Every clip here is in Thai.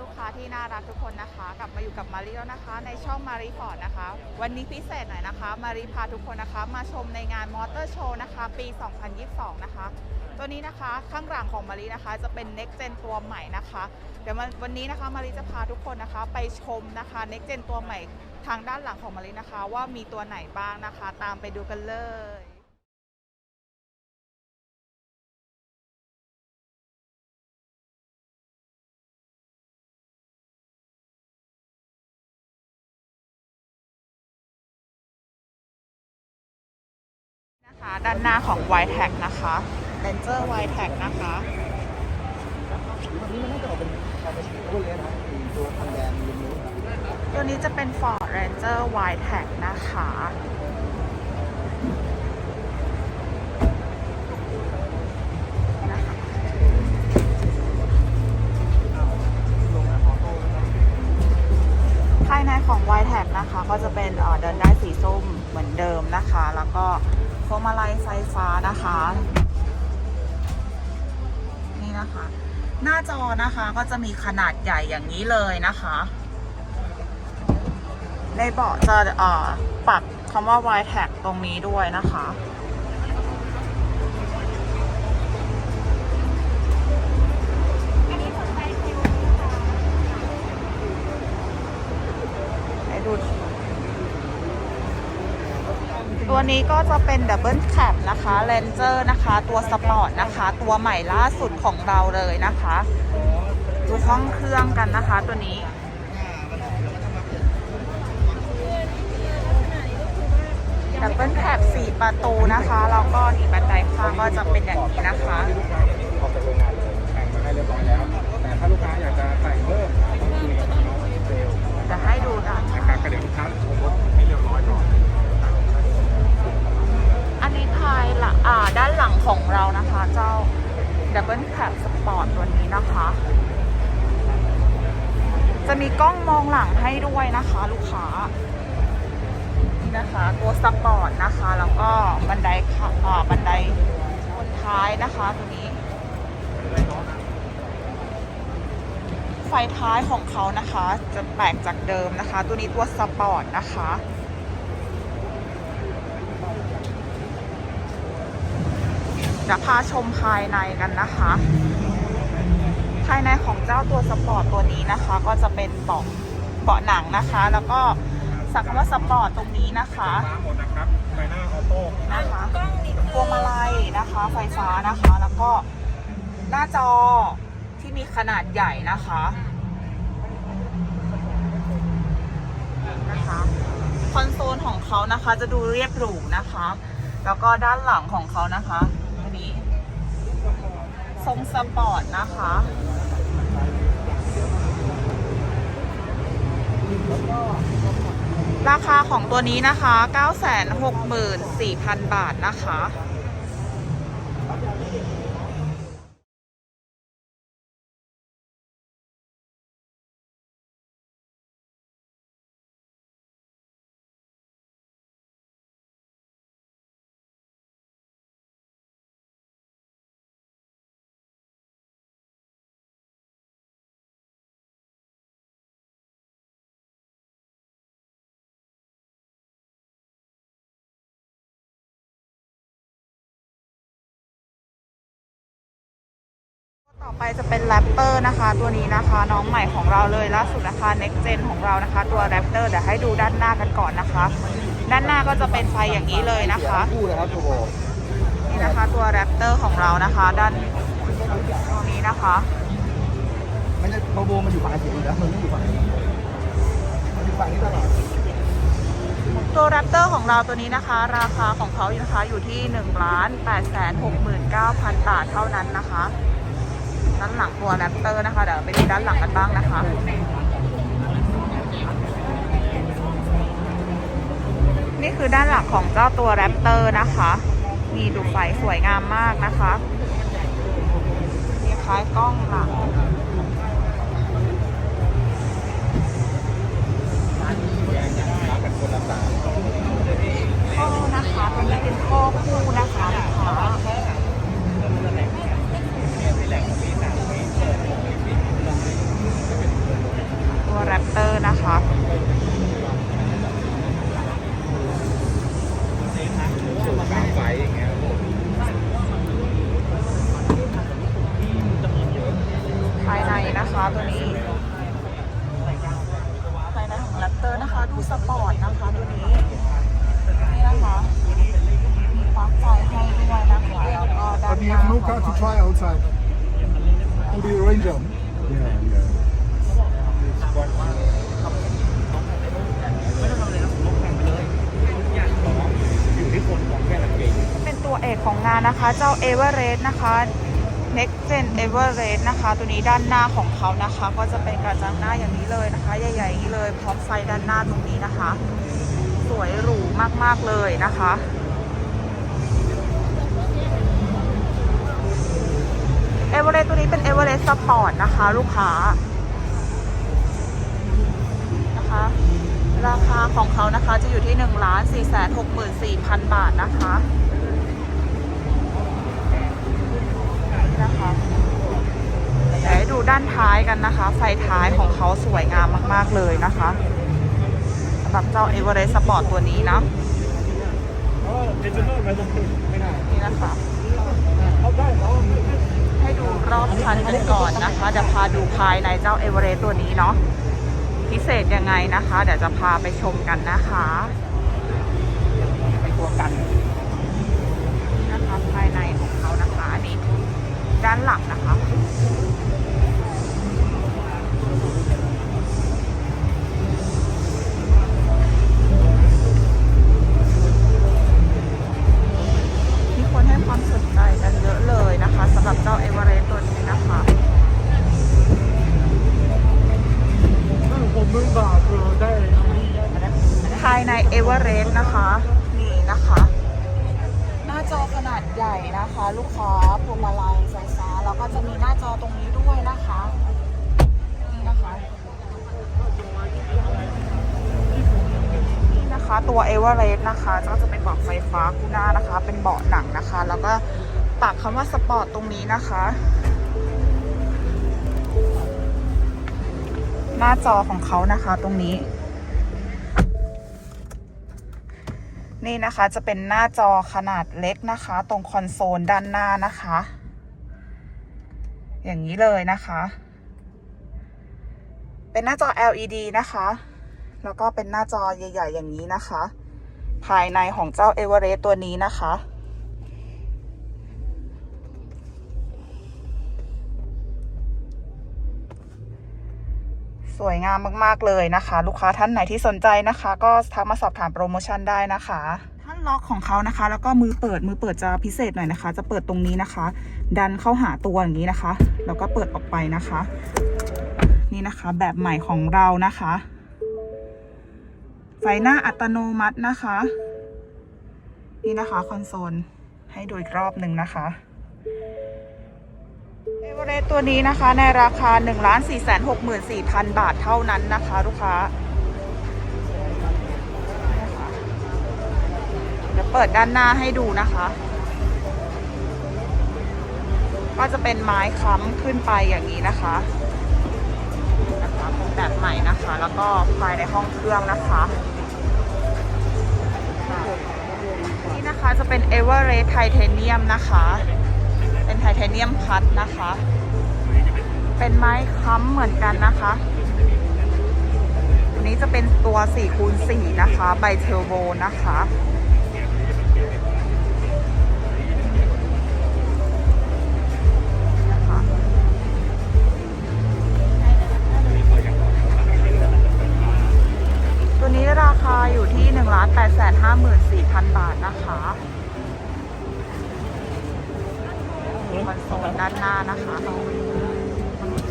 ลูกค้าที่น่ารักทุกคนนะคะ กลับมาอยู่กับมารีแล้วนะคะ ในช่องมารีฟอร์ดนะคะ วันนี้พิเศษหน่อยนะคะ มารีพาทุกคนนะคะ มาชมในงานมอเตอร์โชว์นะคะ ปี 2022 นะคะ ตัวนี้นะคะข้างหลังของมารีนะคะ จะเป็น Next Gen ตัวใหม่นะคะ เดี๋ยววันนี้นะคะมารีจะพาทุกคนนะคะ ไปชมนะคะ Next Gen ตัวใหม่ทางด้านหลังของมารีนะคะ ว่ามีตัวไหนบ้างนะคะ ตามไปดูกันเลย คะด้านหน้าของ y t a g นะคะ Ranger y t a g นะคะวันนี้มันน่าจะออกเป็นออกเป็นรุ่นเลยนะไอ้ตัวคันแดงริมนู้นตัวนี้จะเป็น Ford Ranger y t a g นะคะภายในของ y t a g นะคะ ก็จะเป็น เดิมนะคะ แล้วก็พวงมาลัยไฟฟ้านะคะ นี่นะคะ หน้าจอนะคะก็จะมีขนาดใหญ่อย่างนี้เลยนะคะ ในเบาะจะอ่อปักคำว่า y t a g ตรงนี้ด้วยนะคะ ตัวนี้ก็จะเป็นดับเบิลแคปนะคะเลนเจอร์นะคะ ตัวสปอร์ตนะคะ ตัวใหม่ล่าสุดของเราเลยนะคะ ดูห้องเครื่องกันนะคะตัวนี้ดับเบิลแคปสี่ประตูนะคะ แล้วก็นี่บันไดข้างก็จะเป็นอย่างนี้นะคะที่ลูกค้าเห็นออกจากโรงงานเลยแต่งมาให้เรียบร้อยแล้ว แต่ถ้าลูกค้าอยากจะแต่งเพิ่มต้องคุยกับน้องเซลล์จะให้ดูด้านนะครับก็เดี๋ยวลูกค้าชมรถายหลังอ่าด้านหลังของเรานะคะ เจ้าดับเบิลแคปสปอร์ตตัวนี้นะคะ จะมีกล้องมองหลังให้ด้วยนะคะ ลูกค้านี่นะคะตัวสปอร์ตนะคะ แล้วก็บันไดขาอ่าบันไดบนท้ายนะคะตัวนี้ ไฟท้ายของเขานะคะ จะแปลกจากเดิมนะคะ ตัวนี้ตัวสปอร์ตนะคะ เดี๋ยวพาชมภายในกันนะคะ ภายในของเจ้าตัวสปอร์ตตัวนี้นะคะ ก็จะเป็นเบาะเบาะหนังนะคะ แล้วก็สักคำว่าสปอร์ตตรงนี้นะคะฟ้าหมดนะครับไฟหน้าออโต้นะคะพวงมาลัยนะคะ ไฟฟ้านะคะ แล้วก็หน้าจอที่มีขนาดใหญ่นะคะนะคะคอนโซลของเขานะคะจะดูเรียบหรูนะคะ แล้วก็ด้านหลังของเขานะคะ ทรงสปอร์ตนะคะ ราคาของตัวนี้นะคะ 964,000 บาทนะคะ ไปจะเป็นแรปเตอร์นะคะ ตัวนี้นะคะน้องใหม่ของเราเลยล่าสุดนะคะ Next Gen ของเรานะคะ ตัวแรปเตอร์เดี๋ยวให้ดูด้านหน้ากันก่อนนะคะ ด้านหน้าก็จะเป็นไฟอย่างนี้เลยนะคะคู่นะครับตัวโบนี่นะคะตัวแรปเตอร์ของเรานะคะ ด้านตรงนี้นะคะ มันจะโบโบมันอยู่ฝั่งเสียงอยู่แล้วมันไม่อยู่ฝั่งนี้มันอยู่ฝั่งนี้ตลอดตัวแรปเตอร์ของเราตัวนี้นะคะ ราคาของเขาอยู่นะคะอยู่ที่1นึ่งล้านแปดแสนหกหมื่นเก้าพันบาทเท่านั้นนะคะ ด้านหลังตัวแรปเตอร์นะคะเดี๋ยวไปดูด้านหลังกันบ้างนะคะนี่คือด้านหลังของเจ้าตัวแรปเตอร์นะคะ มีดูไฟสวยงามมากนะคะ มีคล้ายกล้องหลังข้อนะคะตัวนี้เป็นข้อคู่นะคะ ลูกค้า no car to try outside. Only Ranger. Yeah, yeah. เป็นตัวเอกของงานนะคะ เจ้า e v e r e s t นะคะ Next Gen e v e r e s t นะคะ ตัวนี้ด้านหน้าของเขานะคะ ก็จะเป็นกระจังหน้าอย่างนี้เลยนะคะ ใหญ่ๆอย่างนี้เลยพร้อมไฟด้านหน้าตรงนี้นะคะ สวยหรูมากๆเลยนะคะ เอเวอเรสต์ตัวนี้เป็นเอเวอเรสต์สปอร์ตนะคะ ลูกค้านะคะ ราคาของเขานะคะจะอยู่ที่1 4 6 4 0 0 0บาทนะคะนี่นะคะเดี๋ยวดูด้านท้ายกันนะคะ ไฟท้ายของเขาสวยงามมาก ๆ เลยนะคะสำหรับเจ้าเอเวอเรสต์สปอร์ตตัวนี้นะนี่นะคะให้ ดูรอบคันกันก่อนนะคะเดี๋ยวพาดูภายในเจ้าเอเวอเรสต์ตัวนี้เนาะพิเศษยังไงนะคะ เดี๋ยวจะพาไปชมกันนะคะเป็นตัวกันนะคะภายในของเขานะคะอันนี้ด้านหลังนะคะมีคนให้ความสนใจกันเยอะเลยนะคะายในเอเวอเรสต์นะคะ นี่นะคะ หน้าจอขนาดใหญ่นะคะ ลูกค้าพวงมาลัยไฟฟ้าแล้วก็จะมีหน้าจอตรงนี้ด้วยนะคะ นี่นะคะนี่นะคะตัวเอเวอเรสต์นะคะก็จะเป็นเบาะไฟฟ้าคู่หน้านะคะ เป็นเบาะหนังนะคะ แล้วก็ปักคำว่าสปอร์ตตรงนี้นะคะ หน้าจอของเขานะคะตรงนี้ นี่นะคะจะเป็นหน้าจอขนาดเล็กนะคะ ตรงคอนโซลด้านหน้านะคะ อย่างนี้เลยนะคะ เป็นหน้าจอ LED นะคะ แล้วก็เป็นหน้าจอใหญ่ ๆ อย่างนี้นะคะ ภายในของเจ้าเอเวอเรสต์ตัวนี้นะคะ สวยงามมากๆเลยนะคะ ลูกค้าท่านไหนที่สนใจนะคะ ก็ทักมาสอบถามโปรโมชั่นได้นะคะท่านล็อกของเขานะคะ แล้วก็มือเปิดมือเปิดจะพิเศษหน่อยนะคะ จะเปิดตรงนี้นะคะ ดันเข้าหาตัวอย่างนี้นะคะ แล้วก็เปิดออกไปนะคะ นี่นะคะแบบใหม่ของเรานะคะ ไฟหน้าอัตโนมัตินะคะ นี่นะคะคอนโซลให้ดูอีกรอบหนึ่งนะคะ เอเวอเรสต์ตัวนี้นะคะในราคา 1 4 6 4 0 0 0 บาทเท่านั้นนะคะ ลูกค้าเดี๋ยวเปิดด้านหน้าให้ดูนะคะ ก็จะเป็นไม้ค้ำขึ้นไปอย่างนี้นะคะนะคะแบบใหม่นะคะ แล้วก็ภายในห้องเครื่องนะคะนี่นะคะจะเป็นเอเวอเรสต์ไทเทเนียมนะคะ เป็นไทเทเนียมพัดนะคะ เป็นไม้ค้ำเหมือนกันนะคะตัวนี้จะเป็นตัว4คูณ4นะคะใบเทอร์โบนะคะ ด้านหน้านะคะ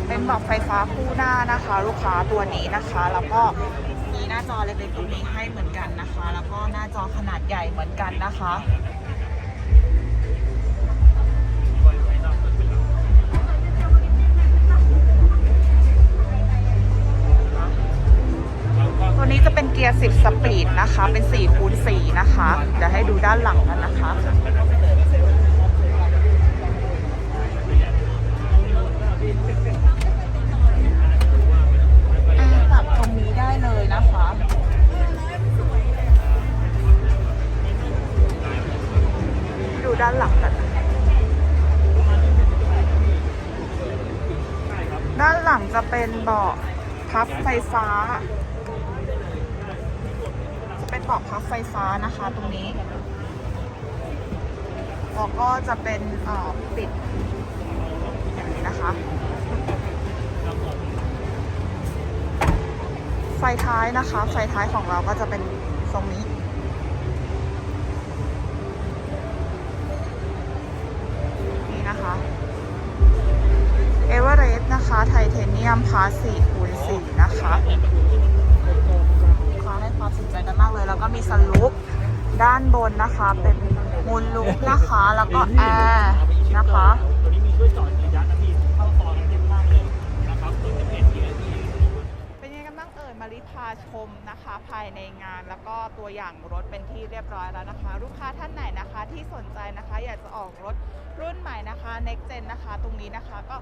เป็นบอกไฟฟ้าคู่หน้านะคะ ลูกค้าตัวนี้นะคะ แล้วก็มีหน้าจอเล็กๆตรงนี้ให้เหมือนกันนะคะ แล้วก็หน้าจอขนาดใหญ่เหมือนกันนะคะตัวนี้จะเป็นเกียร์ 10 สปีดนะคะ เป็น4คูณ4นะคะ เดี๋ยวให้ดูด้านหลังกันนะคะ เป็นเบาะพับไฟฟ้า จะเป็นเบาะพับไฟฟ้านะคะตรงนี้ก็เขาก็จะเป็นปิดอย่างนี้นะคะ ไฟท้ายนะคะ ไฟท้ายของเราก็จะเป็นทรงนี้ ยมพาสีคูณ4นะคะลูกค้าให้ความสนใจกันมากเลย แล้วก็มีสลุปด้านบนนะคะ เป็นมูลลุกนะคะ แล้วก็แอร์นะคะ พาชมนะคะภายในงาน แล้วก็ตัวอย่างรถเป็นที่เรียบร้อยแล้วนะคะ ลูกค้าท่านไหนนะคะที่สนใจนะคะ อยากจะออกรถรุ่นใหม่นะคะ next gen นะคะ ตรงนี้นะคะ ก็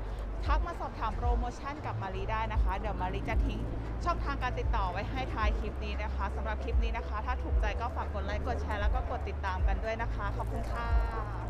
ทักมาสอบถามโปรโมชั่นกับมารีได้นะคะ เดี๋ยวมารีจะทิ้งช่องทางการติดต่อไว้ให้ท้ายคลิปนี้นะคะสำหรับคลิปนี้นะคะ ถ้าถูกใจก็ฝากกดไลค์กดแชร์แล้วก็กดติดตามกันด้วยนะคะขอบคุณค่ะ